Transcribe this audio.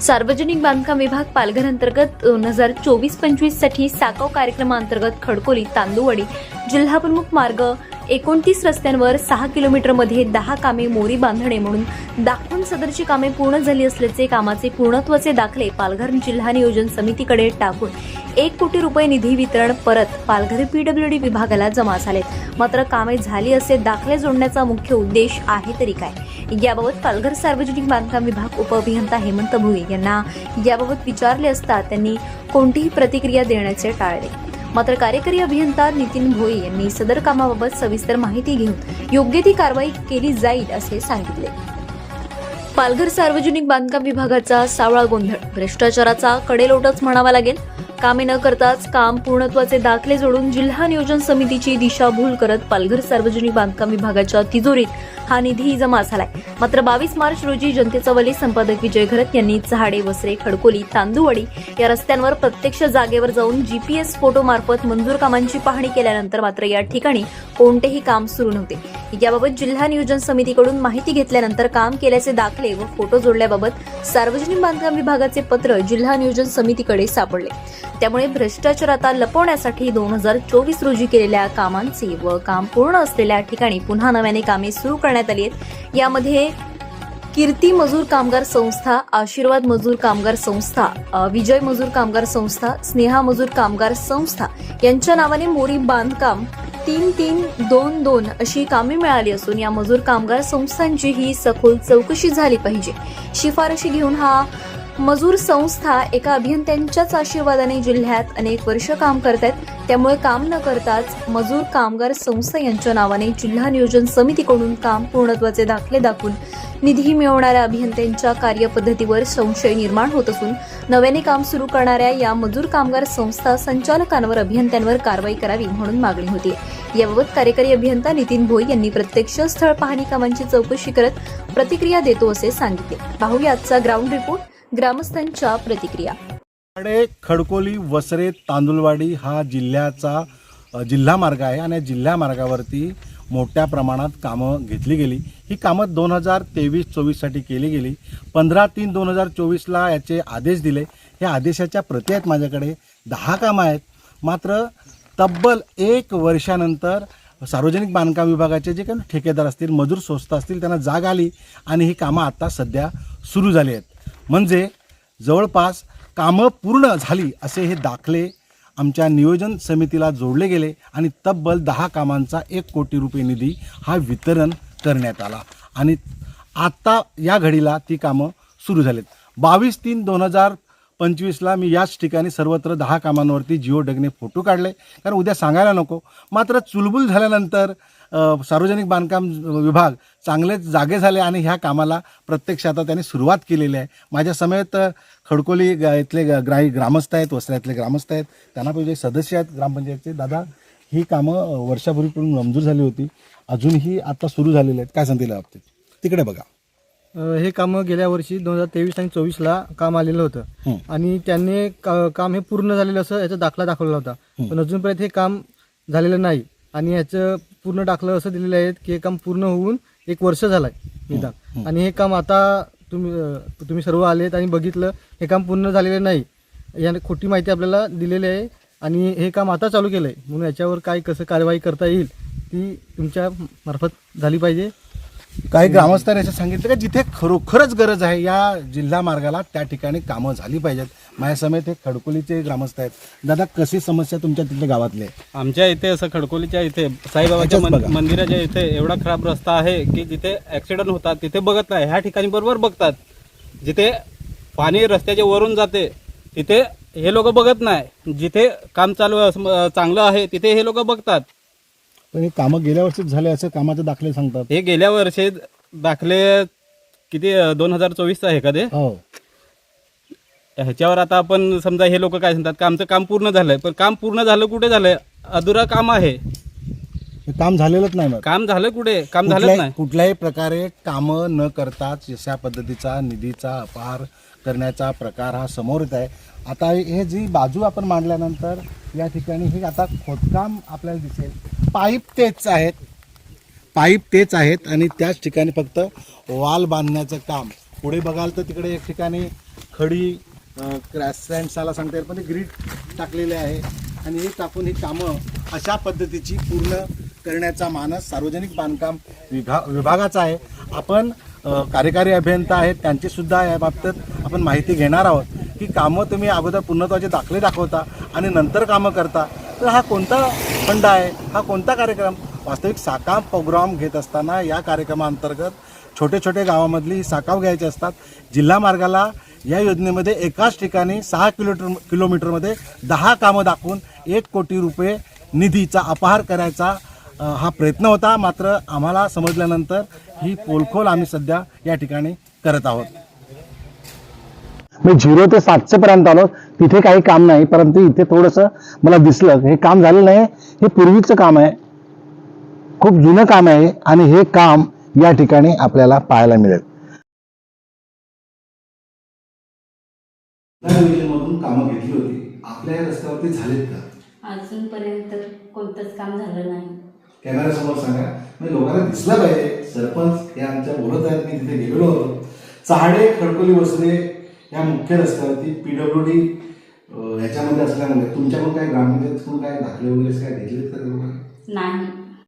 सार्वजनिक बांधकाम विभाग पालघर अंतर्गत दोन हजार चोवीस पंचवीससाठी साकव कार्यक्रमाअंतर्गत खडकोली तांदूवाडी जिल्हा प्रमुख मार्ग एकोणतीस रस्त्यांवर सहा किलोमीटरमध्ये दहा कामे मोरी बांधणे म्हणून दाखवून सदरची कामे पूर्ण झाली असल्याचे कामाचे पूर्णत्वाचे दाखले पालघर जिल्हा नियोजन समितीकडे टाकून एक कोटी रुपये निधी वितरण परत पालघर पीडब्ल्यूडी विभागाला जमा झालेत. मात्र कामे झाली असे दाखले जोडण्याचा मुख्य उद्देश आहे तरी काय? याबाबत पालघर सार्वजनिक बांधकाम विभाग उपअभियंता हेमंत भुई यांना याबाबत विचारले असता त्यांनी कोणतीही प्रतिक्रिया देण्याचे टाळले. मात्र कार्यकारी अभियंता नितीन भोई यांनी सदर कामाबाबत सविस्तर माहिती घेऊन योग्य ती कारवाई केली जाईल असे सांगितले. पालघर सार्वजनिक बांधकाम विभागाचा सावळा गोंधळ भ्रष्टाचाराचा कडेलोटच म्हणावा लागेल. कामे न करताच काम पूर्णत्वाचे दाखले जोडून जिल्हा नियोजन समितीची दिशाभूल करत पालघर सार्वजनिक बांधकाम विभागाच्या तिजोरीत हा निधी जमा झालाय. मात्र बावीस मार्च रोजी जनतेचा वली संपादक विजय घरत यांनी चहाडे वसरे खडकोली तांदूवाडी या रस्त्यांवर प्रत्यक्ष जागेवर जाऊन जीपीएस फोटो मार्फत मंजूर कामांची पाहणी केल्यानंतर मात्र या ठिकाणी कोणतेही काम सुरू नव्हते. याबाबत जिल्हा नियोजन समितीकडून माहिती घेतल्यानंतर काम केल्याचे दाखले व फोटो जोडल्याबाबत सार्वजनिक बांधकाम विभागाचे पत्र जिल्हा नियोजन समितीकडे सापडले. त्यामुळे भ्रष्टाचार आता लपवण्यासाठी दोन हजार चोवीस रोजी केलेल्या कामांची व काम पूर्ण असलेल्या ठिकाणी पुन्हा नव्याने कामे सुरू करण्यात आली आहेत. यामध्ये कीर्ती मजूर कामगार संस्था आशीर्वाद मजूर कामगार संस्था विजय मजूर कामगार संस्था स्नेहा मजूर कामगार संस्था यांच्या नावाने मोरी बांधकाम तीन तीन दोन दोन अशी कामे मिळाली असून या मजूर कामगार संस्थांची ही सखोल चौकशी झाली पाहिजे. शिफारशी घेऊन हा मजूर संस्था एका अभियंत्यांच्याच आशीर्वादाने जिल्ह्यात अनेक वर्ष काम करत आहेत त्यामुळे काम न करताच मजूर कामगार संस्था यांच्या नावाने जिल्हा नियोजन समितीकडून काम पूर्णत्वाचे दाखले दाखवून निधी मिळवणाऱ्या अभियंत्यांच्या कार्यपद्धतीवर संशय निर्माण होत असून नव्याने काम सुरू करणाऱ्या या मजूर कामगार संस्था संचालकांवर अभियंत्यांवर कारवाई करावी म्हणून मागणी होती. याबाबत कार्यकारी अभियंता नितीन भोई यांनी प्रत्यक्ष स्थळ पाहणी कामांची चौकशी करत प्रतिक्रिया देतो असे सांगितले. पाहूया आजचा ग्राउंड रिपोर्ट. ग्रामस्थांच्या प्रतिक्रिया. खडकोली वसरे तांदुलवाडी हा जिल्ह्याचा जिल्हा मार्ग आहे आणि जिल्हा मार्गावरती मोठ्या प्रमाणात कामं घेतली गेली. ही कामं दोन हजार तेवीस चोवीससाठी केली गेली. पंधरा तीन दोन हजार चोवीसला याचे आदेश दिले. या आदेशाच्या प्रती आहेत माझ्याकडे दहा कामं आहेत. मात्र तब्बल एक वर्षानंतर सार्वजनिक बांधकाम विभागाचे जे काही ठेकेदार असतील मजूर संस्था असतील त्यांना जाग आली आणि ही कामं आता सध्या सुरू झाली आहेत. म्हणजे जवळपास कामं पूर्ण झाली असे हे दाखले आमच्या नियोजन समितीला जोडले गेले आणि तब्बल दहा कामांचा एक कोटी रुपये निधी हा वितरण करण्यात आला. आणि आत्ता या घडीला ती कामं सुरू झालीत. बावीस तीन दोन हजार पंचवीसला मी याच ठिकाणी सर्वत्र दहा कामांवरती जिओ डगने फोटो काढले. कारण उद्या सांगायला नको. मात्र चुलबुल झाल्यानंतर सार्वजनिक बांधकाम विभाग चांगलेच जागे झाले आणि ह्या कामाला प्रत्यक्ष आता त्यांनी सुरुवात केलेली आहे. माझ्या समेत खडकोली इथले ग्राही ग्रामस्थ आहेत वस्त्र्यातले ग्रामस्थ आहेत. त्यांना जे सदस्य आहेत ग्रामपंचायतचे दादा ही कामं वर्षापूर्वीकडून मंजूर झाली होती. अजूनही आता सुरू झालेली आहेत. काय सांगतील या बाबतीत? तिकडे बघा. हे काम गेल्या वर्षी दोन हजार तेवीस आणि चोवीसला काम आलेलं होतं. आणि त्यांनी का- काम हे पूर्ण झालेलं असं याचा दाखला दाखवलेला होता. पण अजूनपर्यंत हे काम झालेलं नाही. आणि याचं पूर्ण दाखलं असं दिलेलं आहे की हे काम पूर्ण होऊन एक वर्ष झालंय निदान. आणि हे काम आता तुम्ही अ, तुम्ही सर्व आलेत आणि बघितलं हे काम पूर्ण झालेलं नाही. याने खोटी माहिती आपल्याला दिलेली आहे आणि हे काम आता चालू केलंय. म्हणून याच्यावर काय कसं कारवाई करता येईल ती तुमच्या मार्फत झाली पाहिजे. काही ग्रामस्थांनी असं सांगितलं की जिथे खरोखरच गरज आहे या जिल्हा मार्गाला त्या ठिकाणी कामं झाली पाहिजेत. माझ्या समेत हे खडकोलीचे ग्रामस्थ आहेत. दादा कशी समस्या तुमच्या तिथल्या गावातली आहे? आमच्या इथे असं खडकोलीच्या इथे साईबाबाच्या ह्याच्याच मन- बघा. मंदिराच्या इथे एवढा खराब रस्ता आहे की जिथे ऍक्सिडेंट होतात तिथे बघत नाही. ह्या ठिकाणी बरोबर बघतात. जिथे पाणी रस्त्याच्या वरून जाते तिथे हे लोक बघत नाही. जिथे काम चालू अस- चांगलं आहे तिथे हे लोक बघतात. पण हे कामं गेल्या वर्षीच झाले असं कामाचे दाखले सांगतात. हे गेल्या वर्षी दाखले किती दोन हजार चोवीसचा आहे का ते? हो. ह्याच्यावर आता आपण समजा हे लोक काय सांगतात का आमचं काम पूर्ण झालंय पण काम पूर्ण झालं कुठे झालंय? अधुरा काम आहे. हे काम झालेलंच नाही मग काम झालं कुठे? काम झालंच कुठल्याही नाही. कुठल्याही प्रकारे कामं न करताच अशा पद्धतीचा निधीचा अपहार करण्याचा प्रकार हा समोर येत आहे. आता हे जी बाजू आपण मांडल्यानंतर या ठिकाणी हे आता खोदकाम आपल्याला दिसेल. पाईप तेच आहेत. पाईप तेच आहेत आणि त्याच ठिकाणी फक्त वाल बांधण्याचं काम. पुढे बघाल तर तिकडे एक ठिकाणी खडी क्रॅसॅन्डसाला सांगता येईल पण ते ग्रीड टाकलेले आहे. आणि हे टाकून ही कामं अशा पद्धतीची पूर्ण करण्याचा मानस सार्वजनिक बांधकाम विभा विभागाचा आहे. आपण कार्यकारी अभियंता आहेत त्यांचीसुद्धा याबाबतीत या बाबतीत आपण माहिती घेणार आहोत की कामं तुम्ही अगोदर पूर्णत्वाचे दाखले दाखवता आणि नंतर कामं करता. तर हा कोणता फंड आहे. हा कोणता कार्यक्रम? वास्तविक साकाम प्रोग्राम घेत असताना या कार्यक्रमाअंतर्गत छोटे छोटे गावामधली साकाव घ्यायचे असतात. जिल्हा मार्गाला या योजनेमध्ये एकाच ठिकाणी सहा किलोमीटर किलोमीटरमध्ये दहा कामं दाखवून एक कोटी रुपये निधीचा अपहार करायचा हा प्रयत्न होता. मात्र आम्हाला समजल्यानंतर ही पोलखोल आम्ही सध्या या ठिकाणी करत आहोत. मी झिरो ते सातशे पर्यंत आलो. तिथे काही काम नाही परंतु इथे थोडंसं मला दिसलं. हे काम झालं नाही. हे पूर्वीचं काम आहे. खूप जुनं काम आहे आणि हे काम या ठिकाणी आपल्याला पाहायला मिळेल. योजनेमधून कामं घेतली होती? आपल्या या रस्त्यावरती झालेत का? अजूनपर्यंत कोणतंच काम झालं नाही. कॅमेऱ्यासमोर सांगा. म्हणजे लोकांना दिसलं पाहिजे. सरपंच हे आमच्या बोलत आहेत. मी तिथे गेलेलो होतो. चहाडे खडकोली वसरे या मुख्य रस्त्यावरती पीडब्ल्यू डी ह्याच्यामध्ये असल्यामुळे तुमच्याकडून काय ग्रामपंचायतकडून काय दाखले वगैरे काय घेतले तर नाही.